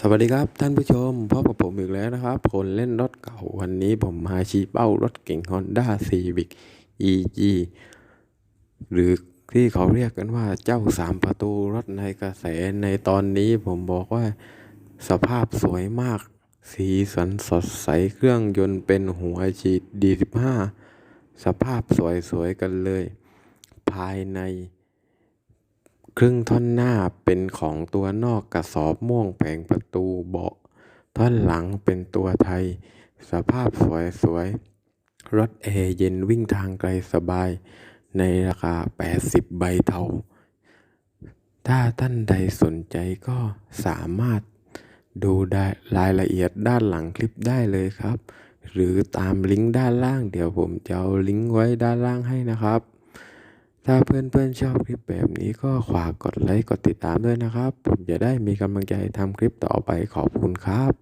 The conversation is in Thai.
สวัสดีครับท่านผู้ชมพบกับผมอีกแล้วนะครับ คนเล่นรถเก่าวันนี้ผมมาชี้เป้ารถเก่ง Honda Civic EG หรือที่เขาเรียกกันว่าเจ้าสามประตูรถในกระแสในตอนนี้ผมบอกว่าสภาพสวยมาก สีสันสดใสเครื่องยนต์เป็นหัวฉีด D15 สภาพสวยๆกันเลย ภายใน ครึ่งท่อนหน้าเป็นของตัวนอกกระสอบม่วงแผงประตูเบาะ ท่อนหลังเป็นตัวไทย สภาพสวยสวยๆรถแอร์เย็นวิ่งทางไกลสบาย ในราคา 80 ใบเทา ถ้าท่านใดสนใจก็สามารถดูได้รายละเอียดด้านหลังคลิปได้เลยครับ หรือตามลิงก์ด้านล่างเดี๋ยวผมจะเอาลิงก์ไว้ด้านล่างให้นะครับ ถ้าเพื่อนๆชอบคลิปแบบนี้ก็ฝากกดไลค์กดติดตามด้วยนะครับ ผมจะได้มีกำลังใจทำคลิปต่อไปขอบคุณครับ